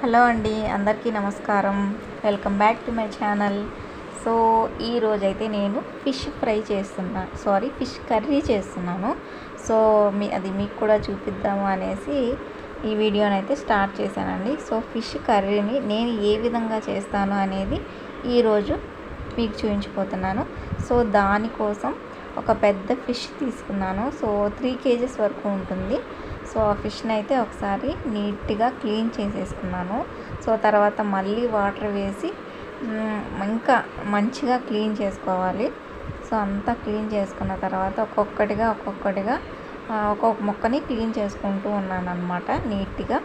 Hello అండి అందరికీ నమస్కారం. Welcome back to my channel. So ఈరోజైతే నేను ఫిష్ ఫ్రై చేస్తున్నా సారీ ఫిష్ కర్రీ చేస్తున్నాను. సో మీ అది మీకు కూడా చూపిద్దాము అనేసి ఈ వీడియోని అయితే స్టార్ట్ చేశానండి. సో ఫిష్ కర్రీని నేను ఏ విధంగా చేస్తాను అనేది ఈరోజు మీకు చూపించిపోతున్నాను. సో దానికోసం ఒక పెద్ద ఫిష్ తీసుకున్నాను. సో త్రీ కేజెస్ వరకు ఉంటుంది. సో ఆ ఫిష్ని అయితే ఒకసారి నీట్గా క్లీన్ చేసేసుకున్నాను. సో తర్వాత మళ్ళీ వాటర్ వేసి ఇంకా మంచిగా క్లీన్ చేసుకోవాలి. సో అంతా క్లీన్ చేసుకున్న తర్వాత ఒక్కొక్కటిగా ఒక్కొక్కటిగా ఒక్కొక్క మొక్కని క్లీన్ చేసుకుంటూ ఉన్నాను అనమాట నీట్గా.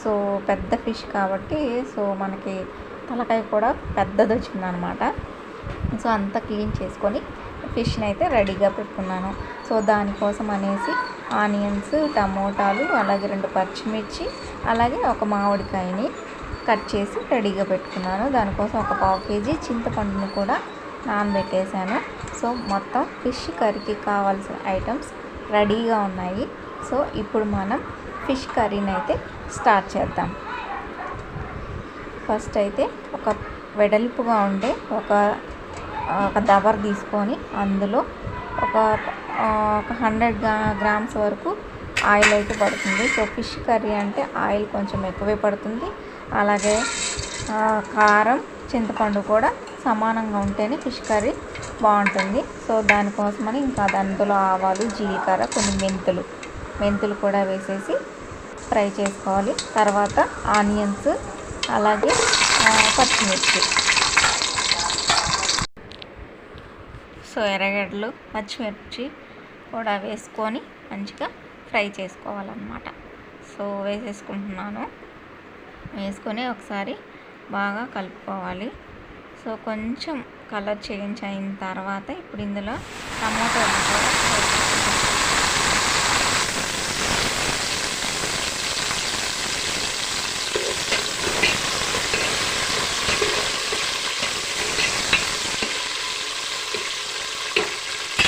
సో పెద్ద ఫిష్ కాబట్టి సో మనకి తలకాయ కూడా పెద్దది వచ్చిందనమాట సో అంతా క్లీన్ చేసుకొని ఫిష్ని అయితే రెడీగా పెట్టుకున్నాను. సో దానికోసం అనేసి ఆనియన్స్ టమోటాలు అలాగే రెండు పచ్చిమిర్చి అలాగే ఒక మామిడికాయని కట్ చేసి రెడీగా పెట్టుకున్నాను. దానికోసం ఒక పావు కేజీ చింతపండుని కూడా నానబెట్టేశాను. సో మొత్తం ఫిష్ కర్రీకి కావాల్సిన ఐటమ్స్ రెడీగా ఉన్నాయి. సో ఇప్పుడు మనం ఫిష్ కర్రీని అయితే స్టార్ట్ చేద్దాం. ఫస్ట్ అయితే ఒక వెడల్పుగా ఉండే ఒక ఒక దబర్ తీసుకొని అందులో ఒక ఒక హండ్రెడ్ గ్రా గ్రామ్స్ వరకు ఆయిల్ అయితే పడుతుంది. సో ఫిష్ కర్రీ అంటే ఆయిల్ కొంచెం ఎక్కువే పడుతుంది. అలాగే కారం చింతపండు కూడా సమానంగా ఉంటేనే ఫిష్ కర్రీ బాగుంటుంది. సో దానికోసమని ఇంకా అందులో ఆవాలు జీలకర్ర కొన్ని మెంతులు మెంతులు కూడా వేసేసి ఫ్రై చేసుకోవాలి. తర్వాత ఆనియన్స్ అలాగే పచ్చిమిర్చి. సో ఎర్రగడ్డలు పచ్చిమిర్చి కూడా వేసుకొని మంచిగా ఫ్రై చేసుకోవాలన్నమాట. సో వేసేసుకుంటున్నాను. వేసుకొని ఒకసారి బాగా కలుపుకోవాలి. సో కొంచెం కలర్ చేంజ్ అయిన తర్వాత ఇప్పుడు ఇందులో టమాటోలు కూడా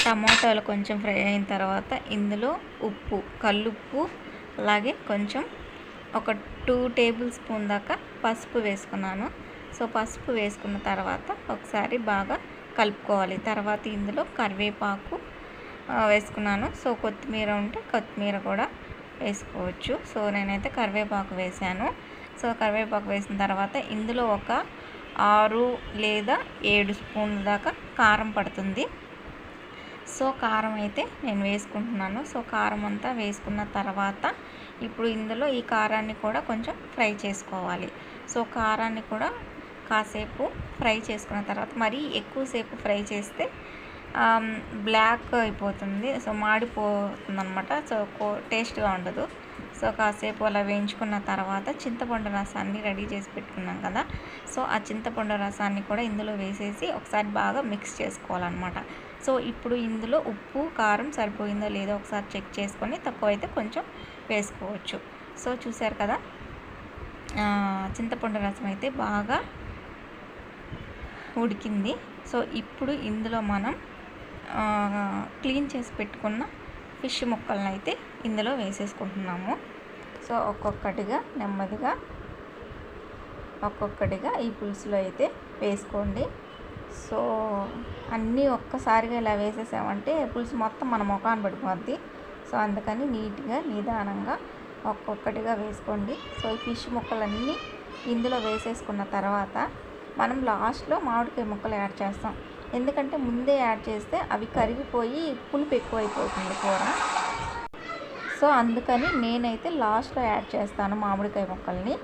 టమాటాలు కొంచెం ఫ్రై అయిన తర్వాత ఇందులో ఉప్పు కల్లుప్పు అలాగే కొంచెం ఒక టూ టేబుల్ స్పూన్ దాకా పసుపు వేసుకున్నాను. సో పసుపు వేసుకున్న తర్వాత ఒకసారి బాగా కలుపుకోవాలి. తర్వాత ఇందులో కరివేపాకు వేసుకున్నాను. సో కొత్తిమీర ఉంటే కొత్తిమీర కూడా వేసుకోవచ్చు. సో నేనైతే కరివేపాకు వేసాను. సో కరివేపాకు వేసిన తర్వాత ఇందులో ఒక ఆరు లేదా ఏడు స్పూన్ల దాకా కారం పడుతుంది. సో కారం అయితే నేను వేసుకుంటున్నాను. సో కారం అంతా వేసుకున్న తర్వాత ఇప్పుడు ఇందులో ఈ కారాన్ని కూడా కొంచెం ఫ్రై చేసుకోవాలి. సో కారాన్ని కూడా కాసేపు ఫ్రై చేసుకున్న తర్వాత మరీ ఎక్కువసేపు ఫ్రై చేస్తే బ్లాక్ అయిపోతుంది. సో మాడిపోతుంది అనమాట సో కో- టేస్ట్గా ఉండదు. సో కాసేపు అలా వేయించుకున్న తర్వాత చింతపండు రసాన్ని రెడీ చేసి పెట్టుకున్నాం కదా. సో ఆ చింతపండు రసాన్ని కూడా ఇందులో వేసేసి ఒకసారి బాగా మిక్స్ చేసుకోవాలన్నమాట. సో ఇప్పుడు ఇందులో ఉప్పు కారం సరిపోయిందో లేదో ఒకసారి చెక్ చేసుకొని తక్కువైతే కొంచెం వేసుకోవచ్చు. సో చూసారు కదా? చింతపండు రసం అయితే బాగా ఉడికింది. సో ఇప్పుడు ఇందులో మనం క్లీన్ చేసి పెట్టుకున్న ఫిష్ ముక్కలను అయితే ఇందులో వేసేసుకుంటున్నాము. సో ఒక్కొక్కటిగా నెమ్మదిగా ఒక్కొక్కటిగా ఈ పులుసులో అయితే వేసుకోండి. సో అన్నీ ఒక్కసారిగా ఇలా వేసేసామంటే పులుసు మొత్తం మన ముఖాన్ని పడిపోద్ది. సో అందుకని నీట్గా నిదానంగా ఒక్కొక్కటిగా వేసుకోండి. సో ఈ ఫిష్ ముక్కలన్నీ ఇందులో వేసేసుకున్న తర్వాత మనం లాస్ట్లో మామిడికాయ ముక్కలు యాడ్ చేస్తాం. ఎందుకంటే ముందే యాడ్ చేస్తే అవి కరిగిపోయి పులుపు ఎక్కువైపోతుంది కూర. సో అందుకని నేనైతే లాస్ట్లో యాడ్ చేస్తాను మామిడికాయ ముక్కల్ని.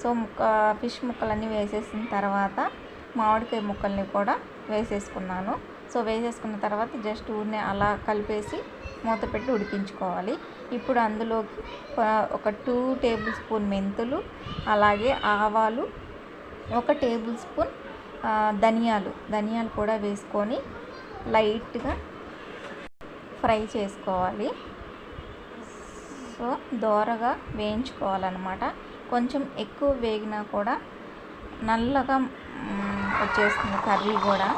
సో ముక్క ఫిష్ ముక్కలన్నీ వేసేసిన తర్వాత మామిడికాయ ముక్కల్ని కూడా వేసేసుకున్నాను. సో వేసేసుకున్న తర్వాత జస్ట్ ఊరిని అలా కలిపేసి మూత పెట్టి ఉడికించుకోవాలి. ఇప్పుడు అందులోకి ఒక- టూ టేబుల్ స్పూన్ మెంతులు అలాగే ఆవాలు ఒక టేబుల్ స్పూన్ ధనియాలు. ధనియాలు కూడా వేసుకొని లైట్గా ఫ్రై చేసుకోవాలి. సో దోరగా వేయించుకోవాలన్నమాట. కొంచెం ఎక్కువ వేగినా కూడా నల్లగా వచ్చేస్తుంది కర్రీ కూడా.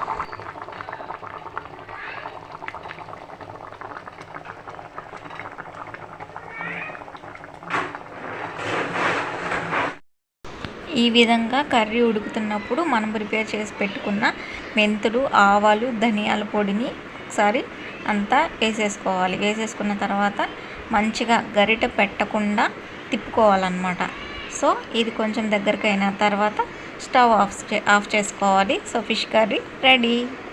ఈ విధంగా కర్రీ ఉడుకుతున్నప్పుడు మనం ప్రిపేర్ చేసి పెట్టుకున్న మెంతులు ఆవాలు ధనియాల పొడిని ఒకసారి అంతా వేసేసుకోవాలి. వేసేసుకున్న తర్వాత మంచిగా గరిట పెట్టకుండా తిప్పుకోవాలన్నమాట. సో ఇది కొంచెం దగ్గరకైన తర్వాత స్టవ్ ఆఫ్ చే ఆఫ్ చేసుకోవాలి. So fish curry ready.